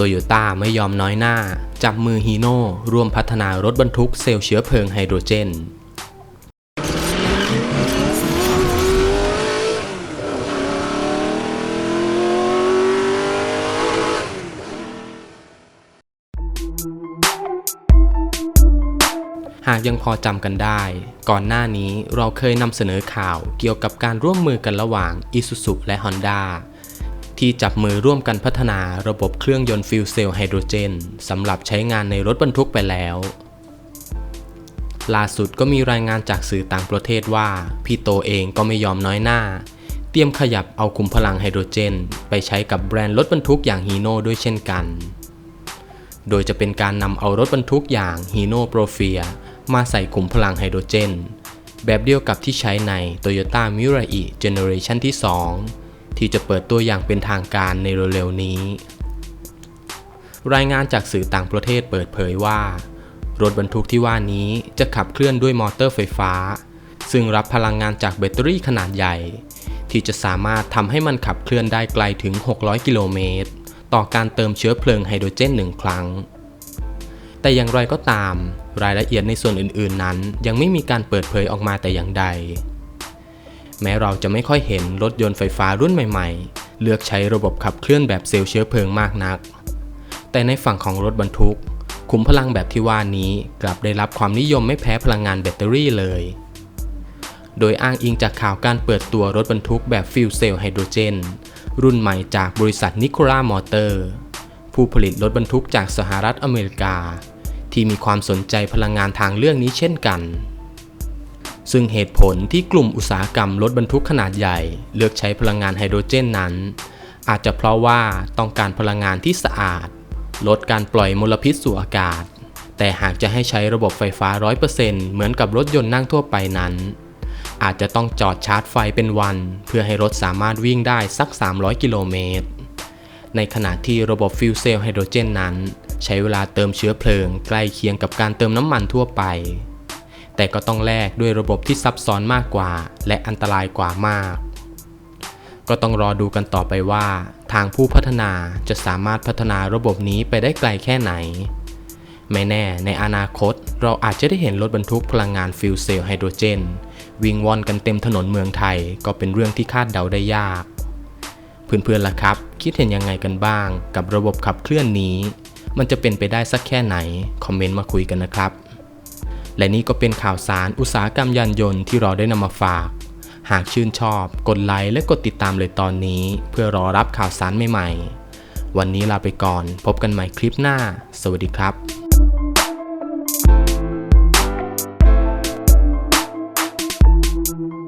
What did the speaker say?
โตโยต้าไม่ยอมน้อยหน้า จับมือฮีโน่ร่วมพัฒนารถบรรทุกเซลล์เชื้อเพลิงไฮโดรเจนหากยังพอจำกันได้ ก่อนหน้านี้เราเคยนำเสนอข่าวเกี่ยวกับการร่วมมือกันระหว่าง Isuzu และ Honda ที่จับมือร่วมกันพัฒนาระบบเครื่องยนต์ฟิวเซลไฮโดรเจนสำหรับใช้งานในรถบรรทุกไปแล้ว ล่าสุดก็มีรายงานจากสื่อต่างประเทศว่า พี่โตเองก็ไม่ยอมน้อยหน้า เตรียมขยับเอาคุมพลังไฮโดรเจน ไปใช้กับแบรนด์รถบรรทุกอย่างฮีโน่ด้วยเช่นกัน โดยจะเป็นการนำเอารถบรรทุกอย่าง Hino p r o f i a มาใส่ขุมพลังไฮโดรเจน แบบเดียวกับที่ใช้ใน Toyota Mirai Generation ที่ 2 ที่จะเปิดตัวอย่างเป็นทางการในเร็วๆนี้ รายงานจากสื่อต่างประเทศเปิดเผยว่า รถบรรทุกที่ว่านี้จะขับเคลื่อนด้วยมอเตอร์ไฟฟ้า ซึ่งรับพลังงานจากแบตเตอรี่ขนาดใหญ่ ที่จะสามารถทำให้มันขับเคลื่อนได้ไกลถึง 600 กิโลเมตร ต่อการเติมเชื้อเพลิงไฮโดรเจนหนึ่งครั้ง แต่อย่างไรก็ตาม รายละเอียดในส่วนอื่นๆนั้น ยังไม่มีการเปิดเผยออกมาแต่อย่างใด แม้เราจะไม่ค่อยเห็นรถยนต์ไฟฟ้ารุ่นใหม่ๆ เลือกใช้ระบบขับเคลื่อนแบบเซลล์เชื้อเพลิงมากนัก แต่ในฝั่งของรถบรรทุก ขุมพลังแบบที่ว่านี้กลับได้รับความนิยมไม่แพ้พลังงานแบตเตอรี่เลย โดยอ้างอิงจากข่าวการเปิดตัวรถบรรทุกแบบฟิวเซลไฮโดรเจนรุ่นใหม่จากบริษัทนิโคล่ามอเตอร์ ผู้ผลิตรถบรรทุกจากสหรัฐอเมริกา ที่มีความสนใจพลังงานทางเลือกนี้เช่นกัน ซึ่งเหตุผลที่กลุ่มอุตสาหกรรมรถบรรทุกขนาดใหญ่ เลือกใช้พลังงานไฮโดรเจนนั้น อาจจะเพราะว่าต้องการพลังงานที่สะอาด ลดการปล่อยมลพิษสู่อากาศ แต่หากจะให้ใช้ระบบไฟฟ้า 100%เหมือนกับรถยนต์นั่งทั่วไปนั้น อาจจะต้องจอดชาร์จไฟเป็นวัน เพื่อให้รถสามารถวิ่งได้สัก 300 กิโลเมตร ในขณะที่ระบบฟิวเซลไฮโดรเจนนั้น ใช้เวลาเติมเชื้อเพลิง ใกล้เคียงกับการเติมน้ำมันทั่วไป แต่ก็ต้องแลกด้วยระบบที่ซับซ้อนมากกว่า และอันตรายกว่ามาก ก็ต้องรอดูกันต่อไปว่า ทางผู้พัฒนาจะสามารถพัฒนาระบบนี้ไปได้ไกลแค่ไหน ไม่แน่ในอนาคตเราอาจจะได้เห็นรถบรรทุกพลังงานฟิวเซลไฮโดรเจน วิ่งว่อนกันเต็มถนนเมืองไทยก็เป็นเรื่องที่คาดเดาได้ยากเพื่อนๆล่ะครับ คิดเห็นยังไงกันบ้าง กับระบบขับเคลื่อนนี้ มันจะเป็นไปได้สักแค่ไหน คอมเมนต์มาคุยกันนะครับ และนี่ก็เป็นข่าวสารอุตสาหกรรมยานยนต์ที่เราได้นำมาฝาก หากชื่นชอบกดไลค์และกดติดตามเลยตอนนี้ เพื่อรอรับข่าวสารใหม่ๆ วันนี้ลาไปก่อน พบกันใหม่คลิปหน้า สวัสดีครับ